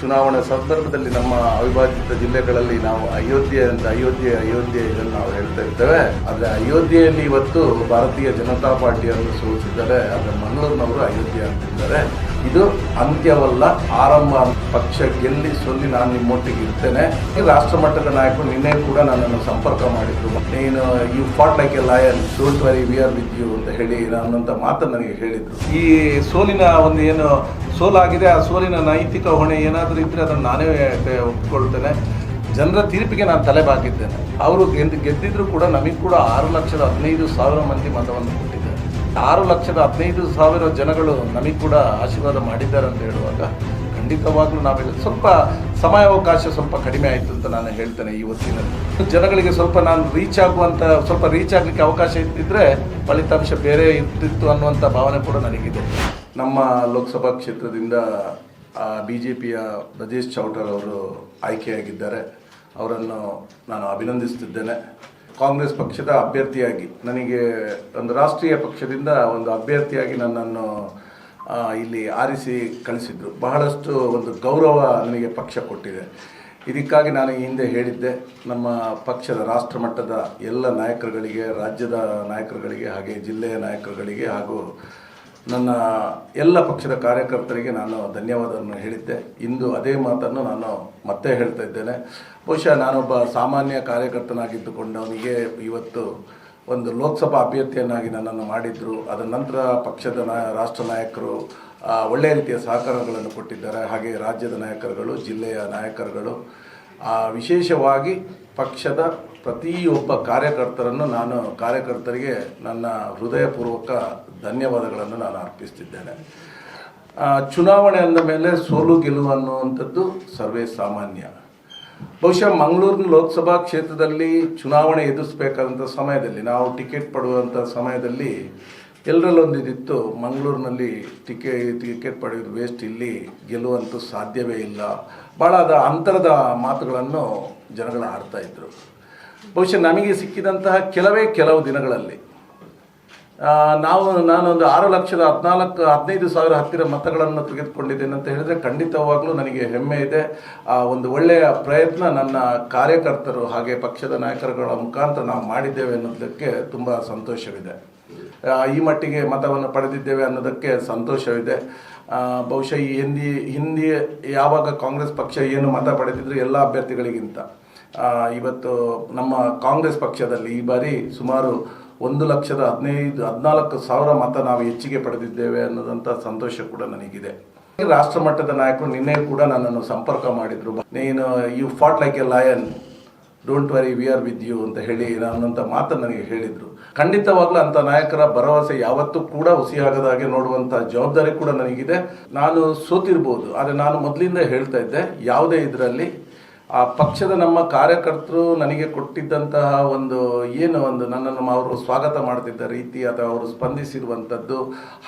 ಚುನಾವಣೆ ಸಂದರ್ಭದಲ್ಲಿ ನಮ್ಮ ಅವಿಭಾಜಿತ ಜಿಲ್ಲೆಗಳಲ್ಲಿ ನಾವು ಅಯೋಧ್ಯೆ ಅಂತ ಅಯೋಧ್ಯೆ ಅಯೋಧ್ಯೆ ಇದನ್ನು ನಾವು ಹೇಳ್ತಾ ಇರ್ತೇವೆ. ಆದರೆ ಅಯೋಧ್ಯೆಯಲ್ಲಿ ಇವತ್ತು ಭಾರತೀಯ ಜನತಾ ಪಾರ್ಟಿಯನ್ನು ಸೋಲಿಸಿದ್ದಾರೆ ಆದರೆ ಮಂಗಳೂರಿನವರು ಅಯೋಧ್ಯೆ ಅಂತಿದ್ದಾರೆ. ಇದು ಅಂತ್ಯವಲ್ಲ, ಆರಂಭ ಪಕ್ಷ ಗೆಲ್ಲಿ ಸೊಲ್ಲಿ ನಾನು ನಿಮ್ಮೊಟ್ಟಿಗೆ ಇರ್ತೇನೆ. ರಾಷ್ಟ್ರ ಮಟ್ಟದ ನಾಯಕರು ನಿನ್ನೆ ಕೂಡ ನನ್ನನ್ನು ಸಂಪರ್ಕ ಮಾಡಿದ್ರು. ನೀನು you fought like a lion don't worry we are with you ಅಂತ ಹೇಳಿ ನನ್ನಂತ ಮಾತನ್ನು ನನಗೆ ಹೇಳಿದ್ರು. ಈ ಸೋಲಿನ ಒಂದು ಏನು ಸೋಲಾಗಿದೆ, ಆ ಸೋಲಿನ ನೈತಿಕ ಹೊಣೆ ಏನಾದರೂ ಇದ್ರೆ ಅದನ್ನು ನಾನೇ ಒಪ್ಪಿಕೊಳ್ತೇನೆ ಜನರ ತೀರ್ಪಿಗೆ ನಾನು ತಲೆ ಬಾಗಿದ್ದೇನೆ. ಅವರು ಗೆದ್ದು ಗೆದ್ದಿದ್ರು ಕೂಡ ನಮಗೆ ಕೂಡ ಆರು ಲಕ್ಷದ ಹದಿನೈದು ಸಾವಿರ ಮಂದಿ ಮತವನ್ನು ಕೊಟ್ಟಿದ್ದಾರೆ. ಆರು ಲಕ್ಷದ ಹದಿನೈದು ಸಾವಿರ ಜನಗಳು ನಮಗೆ ಕೂಡ ಆಶೀರ್ವಾದ ಮಾಡಿದ್ದಾರೆ ಅಂತ ಹೇಳುವಾಗ ಖಂಡಿತವಾಗ್ಲೂ ನಾವೆಲ್ಲ ಸ್ವಲ್ಪ ಸಮಯಾವಕಾಶ ಸ್ವಲ್ಪ ಕಡಿಮೆ ಆಯಿತು ಅಂತ ನಾನು ಹೇಳ್ತೇನೆ ಈ ಹೊತ್ತಿನಲ್ಲಿ. ಜನಗಳಿಗೆ ಸ್ವಲ್ಪ ನಾನು ರೀಚ್ ಆಗುವಂಥ ಸ್ವಲ್ಪ ರೀಚ್ ಆಗಲಿಕ್ಕೆ ಅವಕಾಶ ಇದ್ದಿದ್ದರೆ ಫಲಿತಾಂಶ ಬೇರೆ ಇರ್ತಿತ್ತು ಅನ್ನುವಂಥ ಭಾವನೆ ಕೂಡ ನನಗಿದೆ. ನಮ್ಮ ಲೋಕಸಭಾ ಕ್ಷೇತ್ರದಿಂದ ಬಿ ಜೆ ಪಿಯ ರಜೇಶ್ ಚೌಟರ್ ಅವರು ಆಯ್ಕೆಯಾಗಿದ್ದಾರೆ. ಅವರನ್ನು ನಾನು ಅಭಿನಂದಿಸುತ್ತಿದ್ದೇನೆ. ಕಾಂಗ್ರೆಸ್ ಪಕ್ಷದ ಅಭ್ಯರ್ಥಿಯಾಗಿ, ನನಗೆ ಒಂದು ರಾಷ್ಟ್ರೀಯ ಪಕ್ಷದಿಂದ ಒಂದು ಅಭ್ಯರ್ಥಿಯಾಗಿ ನನ್ನನ್ನು ಇಲ್ಲಿ ಆರಿಸಿ ಕಳಿಸಿದ್ರು. ಬಹಳಷ್ಟು ಒಂದು ಗೌರವ ನನಗೆ ಪಕ್ಷ ಕೊಟ್ಟಿದೆ. ಇದಕ್ಕಾಗಿ ನಾನು ಹಿಂದೆ ಹೇಳಿದ್ದೆ, ನಮ್ಮ ಪಕ್ಷದ ರಾಷ್ಟ್ರ ಮಟ್ಟದ ಎಲ್ಲ ನಾಯಕರುಗಳಿಗೆ, ರಾಜ್ಯದ ನಾಯಕರುಗಳಿಗೆ, ಹಾಗೆ ಜಿಲ್ಲೆಯ ನಾಯಕರುಗಳಿಗೆ ಹಾಗೂ ನನ್ನ ಎಲ್ಲ ಪಕ್ಷದ ಕಾರ್ಯಕರ್ತರಿಗೆ ನಾನು ಧನ್ಯವಾದವನ್ನು ಹೇಳಿದ್ದೆ. ಇಂದು ಅದೇ ಮಾತನ್ನು ನಾನು ಮತ್ತೆ ಹೇಳ್ತಾ ಇದ್ದೇನೆ. ಬಹುಶಃ ನಾನೊಬ್ಬ ಸಾಮಾನ್ಯ ಕಾರ್ಯಕರ್ತನಾಗಿದ್ದುಕೊಂಡವನಿಗೆ ಇವತ್ತು ಒಂದು ಲೋಕಸಭಾ ಅಭ್ಯರ್ಥಿಯನ್ನಾಗಿ ನನ್ನನ್ನು ಮಾಡಿದ್ರು. ಅದರ ನಂತರ ಪಕ್ಷದ ನಾ ರಾಷ್ಟ್ರ ನಾಯಕರು ಒಳ್ಳೆಯ ರೀತಿಯ ಸಹಕಾರಗಳನ್ನು ಕೊಟ್ಟಿದ್ದಾರೆ. ಹಾಗೆ ರಾಜ್ಯದ ನಾಯಕರುಗಳು, ಜಿಲ್ಲೆಯ ನಾಯಕರುಗಳು. ವಿಶೇಷವಾಗಿ ಪಕ್ಷದ ಪ್ರತಿಯೊಬ್ಬ ಕಾರ್ಯಕರ್ತರನ್ನು ನಾನು ಕಾರ್ಯಕರ್ತರಿಗೆ ನನ್ನ ಹೃದಯಪೂರ್ವಕ ಧನ್ಯವಾದಗಳನ್ನು ನಾನು ಅರ್ಪಿಸ್ತಿದ್ದೇನೆ. ಚುನಾವಣೆ ಅಂದ ಮೇಲೆ ಸೋಲು ಗೆಲುವು ಅನ್ನುವಂಥದ್ದು ಸರ್ವೇ ಸಾಮಾನ್ಯ. ಬಹುಶಃ ಮಂಗಳೂರಿನ ಲೋಕಸಭಾ ಕ್ಷೇತ್ರದಲ್ಲಿ ಚುನಾವಣೆ ಎದುರಿಸಬೇಕಾದಂಥ ಸಮಯದಲ್ಲಿ, ನಾವು ಟಿಕೆಟ್ ಪಡುವಂಥ ಸಮಯದಲ್ಲಿ ಎಲ್ಲರಲ್ಲೊಂದು ಇದಿತ್ತು ಮಂಗಳೂರಿನಲ್ಲಿ ಟಿಕೆ, ಟಿಕೆಟ್ ಪಡೆಯೋದು ವೇಸ್ಟ್, ಇಲ್ಲಿ ಗೆಲ್ಲುವಂತೂ ಸಾಧ್ಯವೇ ಇಲ್ಲ. ಭಾಳ ಅದ ಅಂತರದ ಮಾತುಗಳನ್ನು ಜನಗಳು ಆಡ್ತಾಯಿದ್ರು ಬಹುಶಃ ನಮಗೆ ಸಿಕ್ಕಿದಂತಹ ಕೆಲವೇ ಕೆಲವು ದಿನಗಳಲ್ಲಿ ನಾವು ನಾನೊಂದು ಆರು ಲಕ್ಷದ ಹದಿನಾಲ್ಕು ಹದಿನೈದು ಸಾವಿರ ಹತ್ತಿರ ಮತಗಳನ್ನು ತೆಗೆದುಕೊಂಡಿದ್ದೇನೆ ಅಂತ ಹೇಳಿದ್ರೆ ಖಂಡಿತವಾಗ್ಲೂ ನನಗೆ ಹೆಮ್ಮೆ ಇದೆ. ಆ, ಒಂದು ಒಳ್ಳೆಯ ಪ್ರಯತ್ನ ನನ್ನ ಕಾರ್ಯಕರ್ತರು ಹಾಗೆ ಪಕ್ಷದ ನಾಯಕರುಗಳ ಮುಖಾಂತರ ನಾವು ಮಾಡಿದ್ದೇವೆ ಅನ್ನೋದಕ್ಕೆ ತುಂಬ ಸಂತೋಷವಿದೆ. ಈ ಮಟ್ಟಿಗೆ ಮತವನ್ನು ಪಡೆದಿದ್ದೇವೆ ಅನ್ನೋದಕ್ಕೆ ಸಂತೋಷವಿದೆ. ಬಹುಶಃ ಈ ಹಿಂದಿ ಹಿಂದಿ ಯಾವಾಗ ಕಾಂಗ್ರೆಸ್ ಪಕ್ಷ ಏನು ಮತ ಪಡೆದಿದ್ರು ಎಲ್ಲ ಅಭ್ಯರ್ಥಿಗಳಿಗಿಂತ. ಇವತ್ತು ನಮ್ಮ ಕಾಂಗ್ರೆಸ್ ಪಕ್ಷದಲ್ಲಿ ಈ ಬಾರಿ ಸುಮಾರು ಒಂದು ಲಕ್ಷದ ಹದಿನೈದು, ಹದಿನಾಲ್ಕು ಸಾವಿರ ಮತ ನಾವು ಹೆಚ್ಚಿಗೆ ಪಡೆದಿದ್ದೇವೆ ಅನ್ನೋದಂಥ ಸಂತೋಷ ಕೂಡ ನನಗಿದೆ. ರಾಷ್ಟ್ರ ಮಟ್ಟದ ನಾಯಕರು ನಿನ್ನೆ ಕೂಡ ನನ್ನನ್ನು ಸಂಪರ್ಕ ಮಾಡಿದ್ರು. ನೀನು you fought like a lion don't worry we are with you ಅಂತ ಹೇಳಿ ಅನ್ನೋಂಥ ಮಾತು ನನಗೆ ಹೇಳಿದರು. ಖಂಡಿತವಾಗ್ಲೂ ಅಂಥ ನಾಯಕರ ಭರವಸೆ ಯಾವತ್ತೂ ಕೂಡ ಹುಸಿಯಾಗದ ಹಾಗೆ ನೋಡುವಂಥ ಜವಾಬ್ದಾರಿ ಕೂಡ ನನಗಿದೆ. ನಾನು ಸೋತಿರ್ಬೋದು, ಆದರೆ ನಾನು ಮೊದಲಿಂದ ಹೇಳ್ತಾ ಇದ್ದೆ, ಯಾವುದೇ ಇದರಲ್ಲಿ ಆ ಪಕ್ಷದ ನಮ್ಮ ಕಾರ್ಯಕರ್ತರು ನನಗೆ ಕೊಟ್ಟಿದ್ದಂತಹ ಒಂದು ಏನು ಒಂದು ನನ್ನನ್ನು ಅವರು ಸ್ವಾಗತ ಮಾಡ್ತಿದ್ದ ರೀತಿ ಅಥವಾ ಅವರು ಸ್ಪಂದಿಸಿರುವಂಥದ್ದು,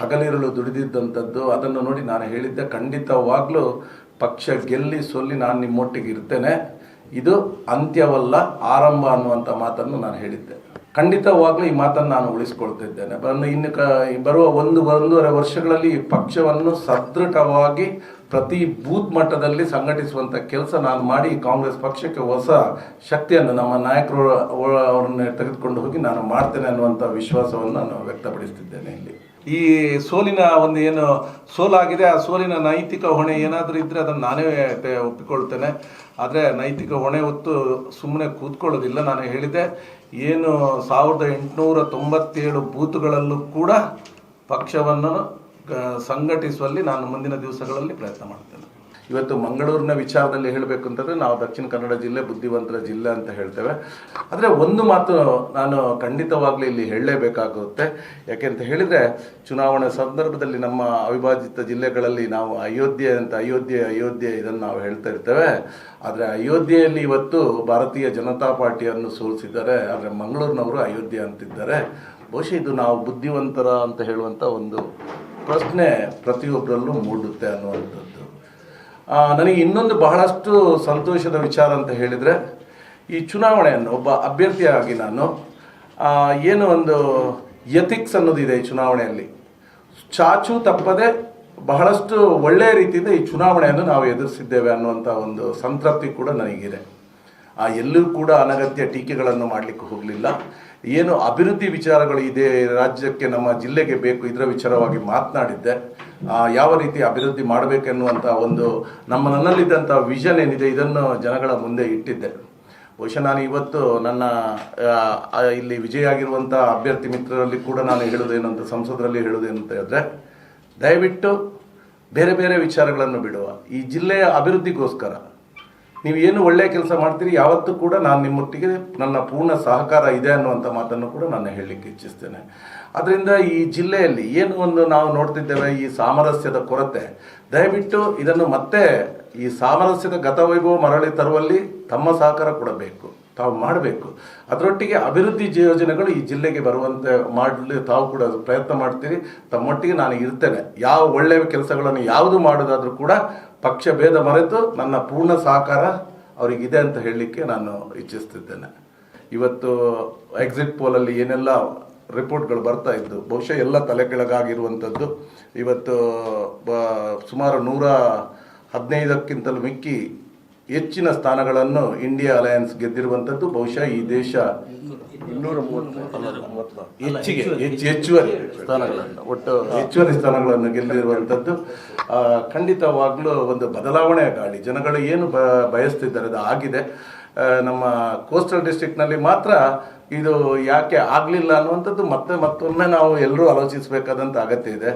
ಹಗಲಿರುಳು ದುಡಿದಿದ್ದಂಥದ್ದು, ಅದನ್ನು ನೋಡಿ ನಾನು ಹೇಳಿದ್ದೆ. ಖಂಡಿತವಾಗ್ಲೂ ಪಕ್ಷ ಗೆಲ್ಲಿ ಸೊಲ್ಲಿ ನಾನು ನಿಮ್ಮೊಟ್ಟಿಗೆ ಇರ್ತೇನೆ. ಇದು ಅಂತ್ಯವಲ್ಲ, ಆರಂಭ ಅನ್ನುವಂಥ ಮಾತನ್ನು ನಾನು ಹೇಳಿದ್ದೆ. ಖಂಡಿತವಾಗ್ಲೂ ಈ ಮಾತನ್ನು ನಾನು ಉಳಿಸ್ಕೊಳ್ತಿದ್ದೇನೆ. ಇನ್ನು ಬರುವ ಒಂದು, ಒಂದೂವರೆ ವರ್ಷಗಳಲ್ಲಿ ಈ ಪಕ್ಷವನ್ನು ಸದೃಢವಾಗಿ ಪ್ರತಿ ಬೂತ್ ಮಟ್ಟದಲ್ಲಿ ಸಂಘಟಿಸುವಂಥ ಕೆಲಸ ನಾನು ಮಾಡಿ ಕಾಂಗ್ರೆಸ್ ಪಕ್ಷಕ್ಕೆ ಹೊಸ ಶಕ್ತಿಯನ್ನು ನಮ್ಮ ನಾಯಕರು ಅವರನ್ನು ತೆಗೆದುಕೊಂಡು ಹೋಗಿ ನಾನು ಮಾಡ್ತೇನೆ ಅನ್ನುವಂಥ ವಿಶ್ವಾಸವನ್ನು ನಾನು ವ್ಯಕ್ತಪಡಿಸ್ತಿದ್ದೇನೆ ಇಲ್ಲಿ. ಈ ಸೋಲಿನ ಒಂದು ಏನು ಸೋಲಾಗಿದೆ, ಆ ಸೋಲಿನ ನೈತಿಕ ಹೊಣೆ ಏನಾದರೂ ಇದ್ದರೆ ಅದನ್ನು ನಾನೇ ಒಪ್ಪಿಕೊಳ್ತೇನೆ. ಆದರೆ ನೈತಿಕ ಹೊಣೆ ಹೊತ್ತು ಸುಮ್ಮನೆ ಕೂತ್ಕೊಳ್ಳೋದಿಲ್ಲ ನಾನು ಹೇಳಿದೆ. ಏನು ಸಾವಿರದ ಎಂಟುನೂರ ತೊಂಬತ್ತೇಳು ಬೂತ್ಗಳಲ್ಲೂ ಕೂಡ ಪಕ್ಷವನ್ನು ಸಂಘಟಿಸುವಲ್ಲಿ ನಾನು ಮುಂದಿನ ದಿವಸಗಳಲ್ಲಿ ಪ್ರಯತ್ನ ಮಾಡ್ತೇನೆ. ಇವತ್ತು ಮಂಗಳೂರಿನ ವಿಚಾರದಲ್ಲಿ ಹೇಳಬೇಕು ಅಂತಂದರೆ ನಾವು ದಕ್ಷಿಣ ಕನ್ನಡ ಜಿಲ್ಲೆ ಬುದ್ಧಿವಂತರ ಜಿಲ್ಲೆ ಅಂತ ಹೇಳ್ತೇವೆ. ಆದರೆ ಒಂದು ಮಾತು ನಾನು ಖಂಡಿತವಾಗ್ಲೂ ಇಲ್ಲಿ ಹೇಳಲೇಬೇಕಾಗುತ್ತೆ. ಯಾಕೆಂತ ಹೇಳಿದರೆ, ಚುನಾವಣೆ ಸಂದರ್ಭದಲ್ಲಿ ನಮ್ಮ ಅವಿಭಾಜಿತ ಜಿಲ್ಲೆಗಳಲ್ಲಿ ನಾವು ಅಯೋಧ್ಯೆ ಅಂತ, ಅಯೋಧ್ಯೆ ಅಯೋಧ್ಯೆ ಇದನ್ನು ನಾವು ಹೇಳ್ತಾ ಇರ್ತೇವೆ. ಆದರೆ ಅಯೋಧ್ಯೆಯಲ್ಲಿ ಇವತ್ತು ಭಾರತೀಯ ಜನತಾ ಪಾರ್ಟಿಯನ್ನು ಸೋಲಿಸಿದ್ದಾರೆ. ಆದರೆ ಮಂಗಳೂರಿನವರು ಅಯೋಧ್ಯೆ ಅಂತಿದ್ದಾರೆ. ಬಹುಶಃ ಇದು ನಾವು ಬುದ್ಧಿವಂತರ ಅಂತ ಹೇಳುವಂಥ ಒಂದು ಪ್ರಶ್ನೆ ಪ್ರತಿಯೊಬ್ಬರಲ್ಲೂ ಮೂಡುತ್ತೆ ಅನ್ನುವಂಥದ್ದು. ನನಗೆ ಇನ್ನೊಂದು ಬಹಳಷ್ಟು ಸಂತೋಷದ ವಿಚಾರ ಅಂತ ಹೇಳಿದರೆ, ಈ ಚುನಾವಣೆಯನ್ನು, ಒಬ್ಬ ಅಭ್ಯರ್ಥಿಯಾಗಿ ನಾನು ಏನು ಒಂದು ಎಥಿಕ್ಸ್ ಅನ್ನೋದಿದೆ ಈ ಚುನಾವಣೆಯಲ್ಲಿ. ಚಾಚು ತಪ್ಪದೆ ಬಹಳಷ್ಟು ಒಳ್ಳೆಯ ರೀತಿಯಿಂದ ಈ ಚುನಾವಣೆಯನ್ನು ನಾವು ಎದುರಿಸಿದ್ದೇವೆ ಅನ್ನುವಂಥ ಒಂದು ಸಂತೃಪ್ತಿ ಕೂಡ ನನಗಿದೆ. ಆ, ಎಲ್ಲೂ ಕೂಡ ಅನಗತ್ಯ ಟೀಕೆಗಳನ್ನು ಮಾಡಲಿಕ್ಕೆ ಹೋಗಲಿಲ್ಲ. ಏನು ಅಭಿವೃದ್ಧಿ ವಿಚಾರಗಳು ಇದೆ ರಾಜ್ಯಕ್ಕೆ, ನಮ್ಮ ಜಿಲ್ಲೆಗೆ ಬೇಕು ಇದರ ವಿಚಾರವಾಗಿ ಮಾತನಾಡಿದ್ದೆ. ಯಾವ ರೀತಿ ಅಭಿವೃದ್ಧಿ ಮಾಡಬೇಕೆನ್ನುವಂಥ ಒಂದು ನಮ್ಮ ನನ್ನಲ್ಲಿದ್ದಂಥ ವಿಷನ್ ಏನಿದೆ, ಇದನ್ನು ಜನಗಳ ಮುಂದೆ ಇಟ್ಟಿದ್ದೆ. ಬಹುಶಃ ನಾನು ಇವತ್ತು ನನ್ನ ಇಲ್ಲಿ ವಿಜಯ ಆಗಿರುವಂಥ ಅಭ್ಯರ್ಥಿ ಮಿತ್ರರಲ್ಲಿ ಕೂಡ ನಾನು ಹೇಳೋದೇನು ಅಂತ, ಸಂಸದರಲ್ಲಿ ಹೇಳೋದೇನು ಅಂತ ಹೇಳಿದ್ರೆ, ದಯವಿಟ್ಟು ಬೇರೆ ಬೇರೆ ವಿಚಾರಗಳನ್ನು ಬಿಡುವ. ಈ ಜಿಲ್ಲೆಯ ಅಭಿವೃದ್ಧಿಗೋಸ್ಕರ ನೀವು ಏನು ಒಳ್ಳೆಯ ಕೆಲಸ ಮಾಡ್ತೀರಿ, ಯಾವತ್ತೂ ಕೂಡ ನಾನು ನಿಮ್ಮೊಟ್ಟಿಗೆ ನನ್ನ ಪೂರ್ಣ ಸಹಕಾರ ಇದೆ ಅನ್ನುವಂಥ ಮಾತನ್ನು ಕೂಡ ನಾನು ಹೇಳಲಿಕ್ಕೆ ಇಚ್ಛಿಸ್ತೇನೆ. ಅದರಿಂದ ಈ ಜಿಲ್ಲೆಯಲ್ಲಿ ಏನು ಒಂದು ನಾವು ನೋಡ್ತಿದ್ದೇವೆ, ಈ ಸಾಮರಸ್ಯದ ಕೊರತೆ. ದಯವಿಟ್ಟು ಇದನ್ನು ಮತ್ತೆ ಈ ಸಾಮರಸ್ಯದ ಗತವೈಭವ ಮರಳಿ ತರುವಲ್ಲಿ ತಮ್ಮ ಸಹಕಾರ ಕೊಡಬೇಕು. ತಾವು ಮಾಡಬೇಕು. ಅದರೊಟ್ಟಿಗೆ ಅಭಿವೃದ್ಧಿ ಯೋಜನೆಗಳು ಈ ಜಿಲ್ಲೆಗೆ ಬರುವಂತೆ ಮಾಡಲು ತಾವು ಕೂಡ ಪ್ರಯತ್ನ ಮಾಡ್ತೀರಿ. ತಮ್ಮೊಟ್ಟಿಗೆ ನಾನು ಇರ್ತೇನೆ. ಯಾವ ಒಳ್ಳೆಯ ಕೆಲಸಗಳನ್ನು ಯಾವುದು ಮಾಡೋದಾದರೂ ಕೂಡ ಪಕ್ಷ ಭೇದ ಮರೆತು ನನ್ನ ಪೂರ್ಣ ಸಹಕಾರ ಅವರಿಗಿದೆ ಅಂತ ಹೇಳಲಿಕ್ಕೆ ನಾನು ಇಚ್ಛಿಸ್ತಿದ್ದೇನೆ ಇವತ್ತು ಎಕ್ಸಿಟ್ ಪೋಲಲ್ಲಿ ಏನೆಲ್ಲ ರಿಪೋರ್ಟ್ಗಳು ಬರ್ತಾ ಇದ್ದು, ಬಹುಶಃ ಎಲ್ಲ ತಲೆ ಕೆಳಗಾಗಿರುವಂಥದ್ದು ಇವತ್ತು ಸುಮಾರು ನೂರ ಹದಿನೈದಕ್ಕಿಂತಲೂ ಮಿಕ್ಕಿ ಹೆಚ್ಚಿನ ಸ್ಥಾನಗಳನ್ನು ಇಂಡಿಯಾ ಅಲಯನ್ಸ್ ಗೆದ್ದಿರುವಂಥದ್ದು ಬಹುಶಃ ಈ ದೇಶ ಹೆಚ್ಚಿಗೆ ಹೆಚ್ಚು ಹೆಚ್ಚುವರಿ ಸ್ಥಾನಗಳನ್ನು ಒಟ್ಟು ಹೆಚ್ಚುವರಿ ಸ್ಥಾನಗಳನ್ನು ಗೆದ್ದಿರುವಂಥದ್ದು ಖಂಡಿತವಾಗಲೂ ಒಂದು ಬದಲಾವಣೆಯ ಗಾಳಿ. ಜನಗಳು ಏನು ಬ ಬಯಸ್ತಿದ್ದಾರೆ ಅದು ಆಗಿದೆ. ನಮ್ಮ ಕೋಸ್ಟಲ್ ಡಿಸ್ಟ್ರಿಕ್ಟ್ನಲ್ಲಿ ಮಾತ್ರ ಇದು ಯಾಕೆ ಆಗಲಿಲ್ಲ ಅನ್ನುವಂಥದ್ದು ಮತ್ತೆ ಮತ್ತೊಮ್ಮೆ ನಾವು ಎಲ್ಲರೂ ಆಲೋಚಿಸಬೇಕಾದಂಥ ಅಗತ್ಯ ಇದೆ.